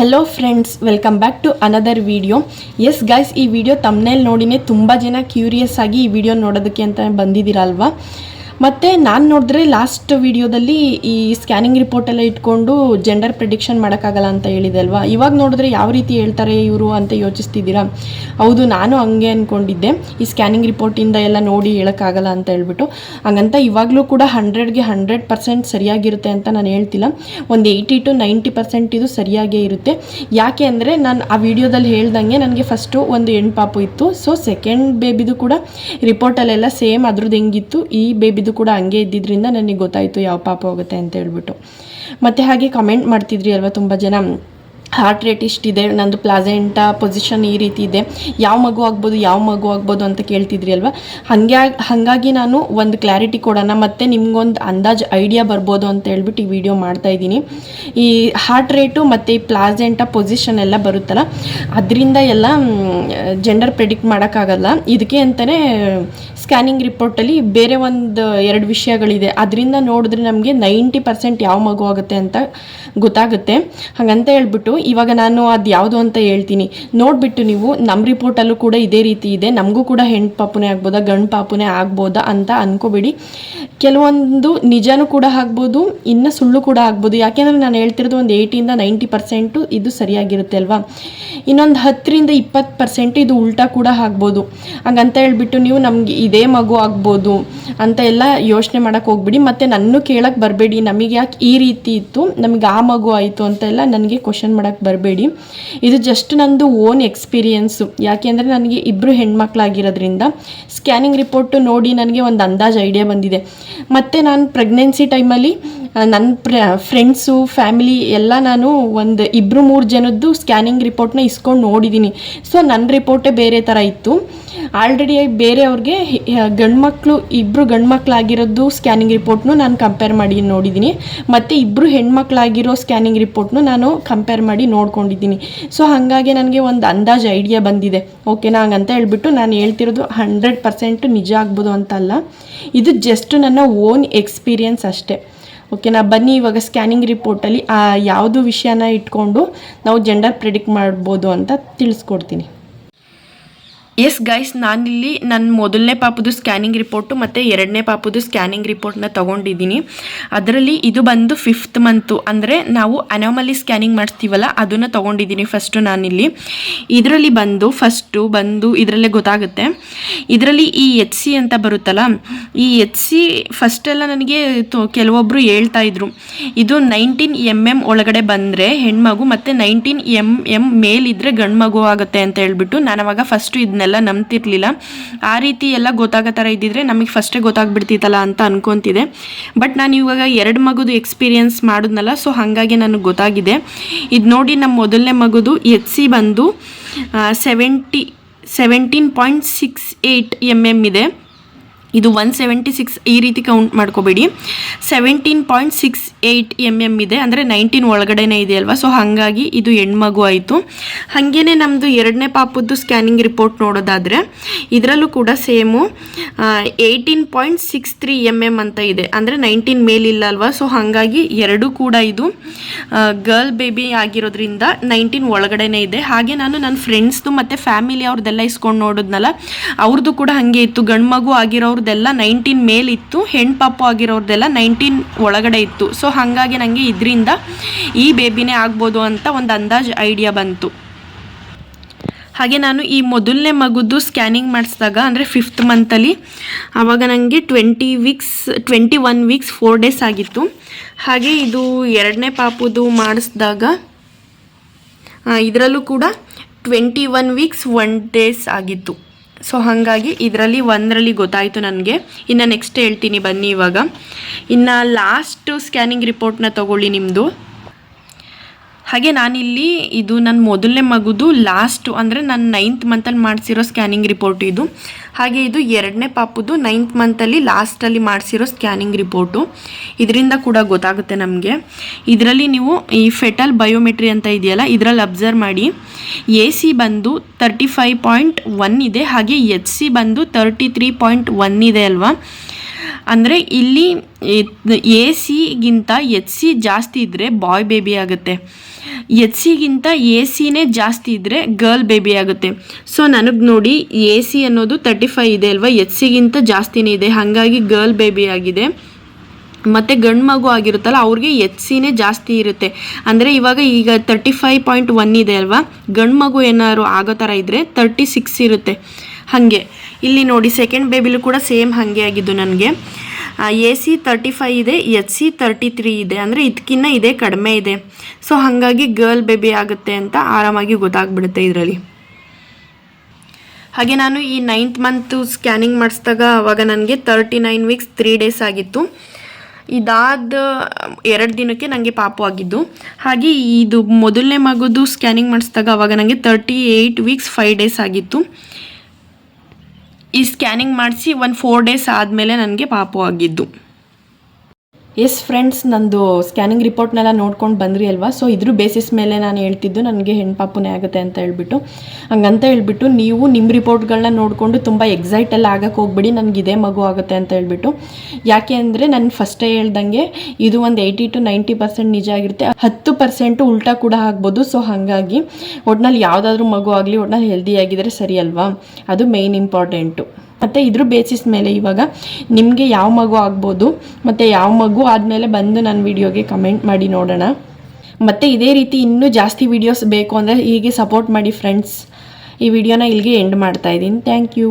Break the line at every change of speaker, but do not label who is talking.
Hello friends welcome back to another video yes guys ಈ video ತಮ್ಮನೇಲಿ ನೋಡಿನೇ ತುಂಬ ಜನ ಕ್ಯೂರಿಯಸ್ ಆಗಿ ಈ ವಿಡಿಯೋ ನೋಡೋದಕ್ಕೆ ಅಂತ ಬಂದಿದ್ದೀರಲ್ವಾ? ಮತ್ತು ನಾನು ನೋಡಿದ್ರೆ ಲಾಸ್ಟ್ ವಿಡಿಯೋದಲ್ಲಿ ಈ ಸ್ಕ್ಯಾನಿಂಗ್ ರಿಪೋರ್ಟ್ ಎಲ್ಲ ಇಟ್ಕೊಂಡು ಜೆಂಡರ್ ಪ್ರಿಡಿಕ್ಷನ್ ಮಾಡೋಕ್ಕಾಗಲ್ಲ ಅಂತ ಹೇಳಿದೆ ಅಲ್ವಾ? ಇವಾಗ ನೋಡಿದ್ರೆ ಯಾವ ರೀತಿ ಹೇಳ್ತಾರೆ ಇವರು ಅಂತ ಯೋಚಿಸ್ತಿದ್ದೀರಾ? ಹೌದು, ನಾನು ಹಂಗೆ ಅಂದ್ಕೊಂಡಿದ್ದೆ ಈ ಸ್ಕ್ಯಾನಿಂಗ್ ರಿಪೋರ್ಟಿಂದ ಎಲ್ಲ ನೋಡಿ ಹೇಳೋಕ್ಕಾಗಲ್ಲ ಅಂತ ಹೇಳ್ಬಿಟ್ಟು. ಹಂಗಂತ ಇವಾಗಲೂ ಕೂಡ ಹಂಡ್ರೆಡ್ಗೆ ಹಂಡ್ರೆಡ್ ಪರ್ಸೆಂಟ್ ಸರಿಯಾಗಿರುತ್ತೆ ಅಂತ ನಾನು ಹೇಳ್ತಿಲ್ಲ. ಒಂದು ಏಯ್ಟಿ ಟು ನೈಂಟಿ ಪರ್ಸೆಂಟ್ ಇದು ಸರಿಯಾಗೇ ಇರುತ್ತೆ. ಯಾಕೆ ಅಂದರೆ ನಾನು ಆ ವಿಡಿಯೋದಲ್ಲಿ ಹೇಳ್ದಂಗೆ ನನಗೆ ಫಸ್ಟು ಒಂದು ಹೆಣ್ಣು ಪಾಪು ಇತ್ತು ಸೊ ಸೆಕೆಂಡ್ ಬೇಬಿದು ಕೂಡ ರಿಪೋರ್ಟಲ್ಲೆಲ್ಲ ಸೇಮ್ ಅದ್ರದ್ದು ಹೆಂಗಿತ್ತು. ಈ ಬೇಬಿದು ಕೂಡ ಹಂಗೆ ಇದ್ದಿದ್ದರಿಂದ ನನಗೆ ಗೊತ್ತಾಯಿತು ಯಾವ ಪಾಪ ಹೋಗುತ್ತೆ ಅಂತ ಹೇಳ್ಬಿಟ್ಟು. ಮತ್ತು ಹಾಗೆ ಕಮೆಂಟ್ ಮಾಡ್ತಿದ್ರಿ ಅಲ್ವಾ ತುಂಬ ಜನ. ಹಾರ್ಟ್ ರೇಟ್ ಇಷ್ಟಿದೆ, ನಂದು ಪ್ಲಾಸೆಂಟ ಪೊಸಿಷನ್ ಈ ರೀತಿ ಇದೆ. ಯಾವ ಮಗು ಆಗ್ಬೋದು, ಯಾವ ಮಗು ಆಗ್ಬೋದು ಅಂತ ಕೇಳ್ತಿದ್ರಿ ಅಲ್ವಾ? ಹಾಗೆ ಹಾಗಾಗಿ ನಾನು ಒಂದು ಕ್ಲಾರಿಟಿ ಕೊಡೋಣ, ಮತ್ತು ನಿಮ್ಗೊಂದು ಅಂದಾಜು ಐಡಿಯಾ ಬರ್ಬೋದು ಅಂತ ಹೇಳ್ಬಿಟ್ಟು ಈ ವಿಡಿಯೋ ಮಾಡ್ತಾ ಇದ್ದೀನಿ. ಈ ಹಾರ್ಟ್ ರೇಟು ಮತ್ತು ಈ ಪ್ಲಾಸೆಂಟ ಪೊಸಿಷನ್ ಎಲ್ಲ ಬರುತ್ತಲ್ಲ, ಅದರಿಂದ ಎಲ್ಲ ಜೆಂಡರ್ ಪ್ರೆಡಿಕ್ಟ್ ಮಾಡೋಕ್ಕಾಗಲ್ಲ. ಇದಕ್ಕೆ ಅಂತಲೇ ಸ್ಕ್ಯಾನಿಂಗ್ ರಿಪೋರ್ಟಲ್ಲಿ ಬೇರೆ ಒಂದು ಎರಡು ವಿಷಯಗಳಿದೆ. ಅದರಿಂದ ನೋಡಿದ್ರೆ ನಮಗೆ ನೈಂಟಿ ಪರ್ಸೆಂಟ್ ಯಾವ ಮಗು ಆಗುತ್ತೆ ಅಂತ ಗೊತ್ತಾಗುತ್ತೆ. ಹಾಗಂತ ಹೇಳ್ಬಿಟ್ಟು ಇವಾಗ ನಾನು ಅದು ಯಾವುದು ಅಂತ ಹೇಳ್ತೀನಿ. ನೋಡಿಬಿಟ್ಟು ನೀವು ನಮ್ಮ ರಿಪೋರ್ಟಲ್ಲೂ ಕೂಡ ಇದೇ ರೀತಿ ಇದೆ. ನಮಗೂ ಕೂಡ ಹೆಣ್ಣು ಪಾಪುನೇ ಆಗ್ಬೋದಾ, ಗಂಡು ಪಾಪುನೇ ಆಗ್ಬೋದಾ ಅಂತ ಅಂದ್ಕೋಬೇಡಿ ಕೆಲವೊಂದು ನಿಜನೂ ಕೂಡ ಆಗ್ಬೋದು, ಇನ್ನು ಸುಳ್ಳು ಕೂಡ ಆಗ್ಬೋದು. ಯಾಕೆಂದರೆ ನಾನು ಹೇಳ್ತಿರೋದು ಒಂದು ಏಯ್ಟಿಯಿಂದ ನೈಂಟಿ ಪರ್ಸೆಂಟು ಇದು ಸರಿಯಾಗಿರುತ್ತೆ ಅಲ್ವಾ? ಇನ್ನೊಂದು ಹತ್ತರಿಂದ ಇಪ್ಪತ್ತು ಪರ್ಸೆಂಟ್ ಇದು ಉಲ್ಟಾ ಕೂಡ ಆಗ್ಬೋದು. ಹಂಗಂತ ಹೇಳ್ಬಿಟ್ಟು ನೀವು ನಮಗೆ ಇದೇ ಮಗು ಆಗ್ಬೋದು ಅಂತ ಎಲ್ಲ ಯೋಚನೆ ಮಾಡೋಕ್ಕೆ ಹೋಗ್ಬಿಡಿ. ಮತ್ತು ನನ್ನೂ ಕೇಳಕ್ಕೆ ಬರಬೇಡಿ. ನಮಗೆ ಯಾಕೆ ಈ ರೀತಿ ಇತ್ತು. ನಮಗೆ ಆ ಮಗು ಆಯಿತು ಅಂತೆಲ್ಲ ನನಗೆ ಕ್ವಶನ್ ಮಾಡೋಕ್ಕೆ ಬರಬೇಡಿ. ಇದು ಜಸ್ಟ್ ನಂದು ಓನ್ ಎಕ್ಸ್ಪೀರಿಯೆನ್ಸು ಯಾಕೆಂದರೆ ನನಗೆ ಇಬ್ಬರು ಹೆಣ್ಮಕ್ಳಾಗಿರೋದ್ರಿಂದ ಸ್ಕ್ಯಾನಿಂಗ್ ರಿಪೋರ್ಟು ನೋಡಿ ನನಗೆ ಒಂದು ಅಂದಾಜು ಐಡಿಯಾ ಬಂದಿದೆ. ಮತ್ತು ನಾನು ಪ್ರೆಗ್ನೆನ್ಸಿ ಟೈಮಲ್ಲಿ ನನ್ನ ಪ್ರ ಫ್ರೆಂಡ್ಸು ಫ್ಯಾಮಿಲಿ ಎಲ್ಲ ನಾನು ಒಂದು ಇಬ್ಬರು ಮೂರು ಜನದ್ದು ಸ್ಕ್ಯಾನಿಂಗ್ ರಿಪೋರ್ಟ್ನ ಇಸ್ಕೊಂಡು ನೋಡಿದ್ದೀನಿ ಸೊ ನನ್ನ ರಿಪೋರ್ಟೇ ಬೇರೆ ಥರ ಇತ್ತು. ಆಲ್ರೆಡಿ ಬೇರೆಯವ್ರಿಗೆ ಗಂಡ್ಮಕ್ಳು ಇಬ್ಬರು ಗಂಡ್ಮಕ್ಳಾಗಿರೋದು ಸ್ಕ್ಯಾನಿಂಗ್ ರಿಪೋರ್ಟ್ನು ನಾನು ಕಂಪೇರ್ ಮಾಡಿ ನೋಡಿದ್ದೀನಿ ಮತ್ತು ಇಬ್ಬರು ಹೆಣ್ಮಕ್ಳಾಗಿರೋ ಸ್ಕ್ಯಾನಿಂಗ್ ರಿಪೋರ್ಟ್ನು ನಾನು ಕಂಪೇರ್ ಮಾಡಿ ನೋಡ್ಕೊಂಡಿದ್ದೀನಿ ಸೊ ಹಾಗಾಗಿ ನನಗೆ ಒಂದು ಅಂದಾಜು ಐಡಿಯಾ ಬಂದಿದೆ. ಓಕೆನಾ ಹಂಗಂತ ಹೇಳ್ಬಿಟ್ಟು ನಾನು ಹೇಳ್ತಿರೋದು ಹಂಡ್ರೆಡ್ ಪರ್ಸೆಂಟ್ ನಿಜ ಆಗ್ಬೋದು ಅಂತಲ್ಲ. ಇದು ಜಸ್ಟ್ ನನ್ನ ಓನ್ ಎಕ್ಸ್ಪೀರಿಯನ್ಸ್ ಅಷ್ಟೇ. ಓಕೆನಾ ಬನ್ನಿ ಇವಾಗ ಸ್ಕ್ಯಾನಿಂಗ್ ರಿಪೋರ್ಟಲ್ಲಿ ಆ, ಯಾವುದು ವಿಷಯನ ಇಟ್ಕೊಂಡು ನಾವು ಜೆಂಡರ್ ಪ್ರಿಡಿಕ್ಟ್ ಮಾಡ್ಬೋದು ಅಂತ ತಿಳಿಸ್ಕೊಡ್ತೀನಿ. ಎಸ್ ಗೈಸ್ ನಾನಿಲ್ಲಿ ನನ್ನ ಮೊದಲನೇ ಪಾಪದು ಸ್ಕ್ಯಾನಿಂಗ್ ರಿಪೋರ್ಟು ಮತ್ತು ಎರಡನೇ ಪಾಪದು ಸ್ಕ್ಯಾನಿಂಗ್ ರಿಪೋರ್ಟ್ನ ತೊಗೊಂಡಿದ್ದೀನಿ. ಅದರಲ್ಲಿ ಇದು ಬಂದು ಫಿಫ್ತ್ ಮಂತು ಅಂದರೆ ನಾವು ಅನಾಮಲಿ ಸ್ಕ್ಯಾನಿಂಗ್ ಮಾಡಿಸ್ತೀವಲ್ಲ ಅದನ್ನು ತೊಗೊಂಡಿದ್ದೀನಿ ಫಸ್ಟು ನಾನಿಲ್ಲಿ. ಇದರಲ್ಲಿ ಬಂದು ಫಸ್ಟು ಬಂದು ಇದರಲ್ಲೇ ಗೊತ್ತಾಗುತ್ತೆ. ಇದರಲ್ಲಿ ಈ ಎಚ್ ಸಿ ಅಂತ ಬರುತ್ತಲ್ಲ, ಈ ಎಚ್ ಸಿ ಫಸ್ಟೆಲ್ಲ ನನಗೆ ಕೆಲವೊಬ್ಬರು ಹೇಳ್ತಾ ಇದ್ರು. ಇದು ನೈನ್ಟೀನ್ ಎಂ ಎಂ ಒಳಗಡೆ ಬಂದರೆ ಹೆಣ್ಮಗು ಮತ್ತು ನೈನ್ಟೀನ್ ಎಂ ಎಂ ಮೇಲಿದ್ರೆ ಗಂಡು ಮಗು ಆಗುತ್ತೆ ಅಂತ ಹೇಳ್ಬಿಟ್ಟು ನಾನು ಅವಾಗ ಫಸ್ಟು ಇದನ್ನೆಲ್ಲ ನಂಬ್ತಿರ್ಲಿಲ್ಲ. ಆ ರೀತಿ ಎಲ್ಲ ಗೊತ್ತಾಗೋ ಥರ ಇದ್ದಿದ್ರೆ ನಮಗೆ ಫಸ್ಟೇ ಗೊತ್ತಾಗ್ಬಿಡ್ತಿತ್ತಲ್ಲ ಅಂತ ಅನ್ಕೊಂತಿದೆ ಬಟ್ ನಾನು ಇವಾಗ ಎರಡು ಮಗುದು ಎಕ್ಸ್ಪೀರಿಯನ್ಸ್ ಮಾಡಿದ್ನಲ್ಲ ಸೊ ಹಾಗಾಗಿ ನನಗೆ ಗೊತ್ತಾಗಿದೆ. ಇದು ನೋಡಿ ನಮ್ಮ ಮೊದಲನೇ ಮಗುದು ಎಚ್ ಸಿ ಬಂದು seventy seventeen point six eight m m ಇದೆ. ಇದು ಒನ್ ಸೆವೆಂಟಿ ಸಿಕ್ಸ್ ಈ ರೀತಿ ಕೌಂಟ್ ಮಾಡ್ಕೋಬೇಡಿ. Seventeen point six eight m m ಇದೆ, ಅಂದರೆ ನೈನ್ಟೀನ್ ಒಳಗಡೆನೇ ಇದೆ ಅಲ್ವಾ? ಸೊ ಹಾಗಾಗಿ ಇದು ಹೆಣ್ಮಗು ಆಯಿತು. ಹಾಗೇನೆ ನಮ್ಮದು ಎರಡನೇ ಪಾಪದ್ದು ಸ್ಕ್ಯಾನಿಂಗ್ ರಿಪೋರ್ಟ್ ನೋಡೋದಾದರೆ, ಇದರಲ್ಲೂ ಕೂಡ same eighteen point six three m m ಅಂತ ಇದೆ. ಅಂದರೆ ನೈನ್ಟೀನ್ ಮೇಲಿಲ್ಲ ಅಲ್ವಾ? ಸೊ ಹಾಗಾಗಿ ಎರಡೂ ಕೂಡ ಇದು ಗರ್ಲ್ ಬೇಬಿ ಆಗಿರೋದ್ರಿಂದ ನೈನ್ಟೀನ್ ಒಳಗಡೆನೇ ಇದೆ. ಹಾಗೆ ನಾನು ನನ್ನ ಫ್ರೆಂಡ್ಸ್ದು ಮತ್ತು ಫ್ಯಾಮಿಲಿ ಅವ್ರದ್ದೆಲ್ಲ ಇಸ್ಕೊಂಡು ನೋಡಿದ್ನಲ್ಲ ಅವ್ರದ್ದು ಕೂಡ ಹಾಗೆ ಇತ್ತು. ಗಂಡು ಮಗು ಆಗಿರೋರ್ದೆಲ್ಲ ನೈನ್ಟೀನ್ ಇತ್ತು ಹೆಣ್ಣು ಪಾಪು ಆಗಿರೋರ್ದೆಲ್ಲ ನೈನ್ಟೀನ್ ಒಳಗಡೆ ಇತ್ತು. ಸೊ ಹಾಗಾಗಿ ನನಗೆ ಇದರಿಂದ ಈ ಬೇಬಿನೇ ಆಗ್ಬೋದು ಅಂತ ಒಂದು ಅಂದಾಜು ಐಡಿಯಾ ಬಂತು. ಹಾಗೆ ನಾನು ಈ ಮೊದಲನೇ ಮಗುದು ಸ್ಕ್ಯಾನಿಂಗ್ ಮಾಡಿಸಿದಾಗ, ಅಂದರೆ ಫಿಫ್ತ್ ಮಂತಲ್ಲಿ ಆವಾಗ ನನಗೆ twenty weeks twenty one weeks four days ಆಗಿತ್ತು. ಹಾಗೆ ಇದು ಎರಡನೇ ಪಾಪುದು ಮಾಡಿಸಿದಾಗ ಇದರಲ್ಲೂ ಕೂಡ twenty one weeks one days ಆಗಿತ್ತು. ಸೊ ಹಾಗಾಗಿ ಇದರಲ್ಲಿ ಒಂದರಲ್ಲಿ ಗೊತ್ತಾಯಿತು ನನಗೆ. ಇನ್ನು ನೆಕ್ಸ್ಟ್ ಹೇಳ್ತೀನಿ ಬನ್ನಿ ಇವಾಗ. ಇನ್ನು ಲಾಸ್ಟ್ ಸ್ಕ್ಯಾನಿಂಗ್ ರಿಪೋರ್ಟ್ನ ತಗೊಳ್ಳಿ ನಿಮ್ಮದು ಹಾಗೆ ನಾನಿಲ್ಲಿ ಇದು ನನ್ನ ಮೊದಲನೇ ಮಗುದು ಲಾಸ್ಟು ಅಂದರೆ ನನ್ನ ನೈನ್ತ್ ಮಂತಲ್ಲಿ ಮಾಡಿಸಿರೋ ಸ್ಕ್ಯಾನಿಂಗ್ ರಿಪೋರ್ಟ್ ಇದು. ಹಾಗೆ ಇದು ಎರಡನೇ ಪಾಪುದು ನೈನ್ತ್ ಮಂತಲ್ಲಿ ಲಾಸ್ಟಲ್ಲಿ ಮಾಡಿಸಿರೋ ಸ್ಕ್ಯಾನಿಂಗ್ ರಿಪೋರ್ಟು ಇದರಿಂದ ಕೂಡ ಗೊತ್ತಾಗುತ್ತೆ ನಮಗೆ. ಇದರಲ್ಲಿ ನೀವು ಈ ಫೆಟಲ್ ಬಯೋಮೆಟ್ರಿ ಅಂತ ಇದೆಯಲ್ಲ, ಇದರಲ್ಲಿ ಅಬ್ಸರ್ವ್ ಮಾಡಿ. ಎ ಸಿ ಬಂದು ತರ್ಟಿ ಫೈವ್ ಪಾಯಿಂಟ್ ಒನ್ ಇದೆ, ಹಾಗೆ ಎಚ್ ಸಿ ಬಂದು ತರ್ಟಿ ತ್ರೀ ಪಾಯಿಂಟ್ ಒನ್ ಇದೆ ಅಲ್ವಾ? ಅಂದರೆ ಇಲ್ಲಿ ಎ ಸಿಗಿಂತ ಎಚ್ ಸಿ ಜಾಸ್ತಿ ಇದ್ದರೆ ಬಾಯ್ ಬೇಬಿ ಆಗುತ್ತೆ. ಎಚ್ ಸಿಗಿಂತ ಎ ಸಿನೇ ಜಾಸ್ತಿ ಇದ್ದರೆ ಗರ್ಲ್ ಬೇಬಿ ಆಗುತ್ತೆ. ಸೊ ನನಗೆ ನೋಡಿ ಎ ಸಿ ಅನ್ನೋದು ತರ್ಟಿ ಫೈವ್ ಇದೆ ಅಲ್ವಾ? ಎಚ್ ಸಿಗಿಂತ ಜಾಸ್ತಿನೇ ಇದೆ. ಹಾಗಾಗಿ ಗರ್ಲ್ ಬೇಬಿ ಆಗಿದೆ. ಮತ್ತು ಗಂಡು ಮಗು ಆಗಿರುತ್ತಲ್ಲ, ಅವ್ರಿಗೆ ಎಚ್ ಸಿನೇ ಜಾಸ್ತಿ ಇರುತ್ತೆ. ಅಂದರೆ ಇವಾಗ ಈಗ ತರ್ಟಿ ಫೈವ್ ಪಾಯಿಂಟ್ ಒನ್ ಇದೆ ಅಲ್ವಾ? ಗಂಡು ಮಗು ಏನಾದ್ರು ಆಗೋ ಥರ ಇದ್ದರೆ ತರ್ಟಿ ಸಿಕ್ಸ್ ಇರುತ್ತೆ. ಹಾಗೆ. ಇಲ್ಲಿ ನೋಡಿ ಸೆಕೆಂಡ್ ಬೇಬಿಲೂ ಕೂಡ ಸೇಮ್ ಹಾಗೆ ಆಗಿದ್ದು ನನಗೆ. ಎ ಸಿ ತರ್ಟಿ ಫೈ ಇದೆ ಎಚ್ ಸಿ ತರ್ಟಿ ತ್ರೀ ಇದೆ. ಅಂದರೆ ಇದಕ್ಕಿನ್ನ ಇದೇ, ಕಡಿಮೆ ಇದೆ. ಸೊ ಹಾಗಾಗಿ ಗರ್ಲ್ ಬೇಬಿ ಆಗುತ್ತೆ ಅಂತ ಆರಾಮಾಗಿ ಗೊತ್ತಾಗ್ಬಿಡುತ್ತೆ ಇದರಲ್ಲಿ. ಹಾಗೆ ನಾನು ಈ ನೈನ್ತ್ ಮಂತು ಸ್ಕ್ಯಾನಿಂಗ್ ಮಾಡಿಸಿದಾಗ ಆವಾಗ ನನಗೆ thirty nine weeks three days ಆಗಿತ್ತು. ಇದಾದ, ಎರಡು ದಿನಕ್ಕೆ ನನಗೆ ಪಾಪು ಆಗಿದ್ದು. ಹಾಗೆ ಇದು ಮೊದಲನೇ ಮಗುದು ಸ್ಕ್ಯಾನಿಂಗ್ ಮಾಡಿಸಿದಾಗ ಆವಾಗ ನನಗೆ thirty eight weeks five days ಆಗಿತ್ತು. ಈ ಸ್ಕ್ಯಾನಿಂಗ್ ಮಾಡಿಸಿ ಒಂದು ಫೋರ್ ಡೇಸ್ ಆದಮೇಲೆ ನನಗೆ ಪಾಪು ಆಗಿದ್ದು. ಎಸ್ ಫ್ರೆಂಡ್ಸ್, ನಂದು ಸ್ಕ್ಯಾನಿಂಗ್ ರಿಪೋರ್ಟ್ನೆಲ್ಲ ನೋಡ್ಕೊಂಡು ಬಂದ್ರಿ ಅಲ್ವಾ? ಸೊ ಇದ್ರ ಬೇಸಿಸ್ ಮೇಲೆ ನಾನು ಹೇಳ್ತಿದ್ದು, ನನಗೆ ಹೆಣ್ಪಾಪುನೇ ಆಗುತ್ತೆ ಅಂತ ಹೇಳ್ಬಿಟ್ಟು. ಹಂಗಂತ ಹೇಳ್ಬಿಟ್ಟು, ನೀವು ನಿಮ್ಮ ರಿಪೋರ್ಟ್ಗಳನ್ನ ನೋಡಿಕೊಂಡು ತುಂಬ ಎಕ್ಸೈಟ್ ಎಲ್ಲ ಆಗಕ್ಕೆ ಹೋಗ್ಬಿಡಿ, ನನಗೆ ಇದೇ ಮಗು ಆಗುತ್ತೆ ಅಂತ ಹೇಳ್ಬಿಟ್ಟು. ಯಾಕೆ ಅಂದರೆ, ನಾನು ಫಸ್ಟೇ ಹೇಳ್ದಂಗೆ ಇದು ಒಂದು ಏಯ್ಟಿ ಟು ನೈಂಟಿ ಪರ್ಸೆಂಟ್ ನಿಜ ಆಗಿರುತ್ತೆ. ಹತ್ತು ಪರ್ಸೆಂಟು ಉಲ್ಟಾ ಕೂಡ ಆಗ್ಬೋದು. ಸೊ ಹಾಗಾಗಿ ಒಟ್ನಲ್ಲಿ ಯಾವುದಾದ್ರೂ ಮಗು ಆಗಲಿ, ಒಟ್ನಲ್ಲಿ ಹೆಲ್ದಿಯಾಗಿದ್ದರೆ ಸರಿ ಅಲ್ವಾ? ಅದು ಮೇಯ್ನ್ ಇಂಪಾರ್ಟೆಂಟು ಮತ್ತು ಇದ್ರ ಬೇಸಿಸ್ ಮೇಲೆ ಇವಾಗ ನಿಮಗೆ ಯಾವ ಮಗು ಆಗ್ಬೋದು, ಮತ್ತು ಯಾವ ಮಗು ಆದಮೇಲೆ ಬಂದು ನನ್ನ ವಿಡಿಯೋಗೆ ಕಮೆಂಟ್ ಮಾಡಿ ನೋಡೋಣ. ಮತ್ತು ಇದೇ ರೀತಿ ಇನ್ನೂ ಜಾಸ್ತಿ ವೀಡಿಯೋಸ್ ಬೇಕು ಅಂದರೆ ಹೀಗೆ ಸಪೋರ್ಟ್ ಮಾಡಿ ಫ್ರೆಂಡ್ಸ್ ಈ ವಿಡಿಯೋನ ಇಲ್ಲಿಗೆ ಎಂಡ್ ಮಾಡ್ತಾ ಇದ್ದೀನಿ. Thank you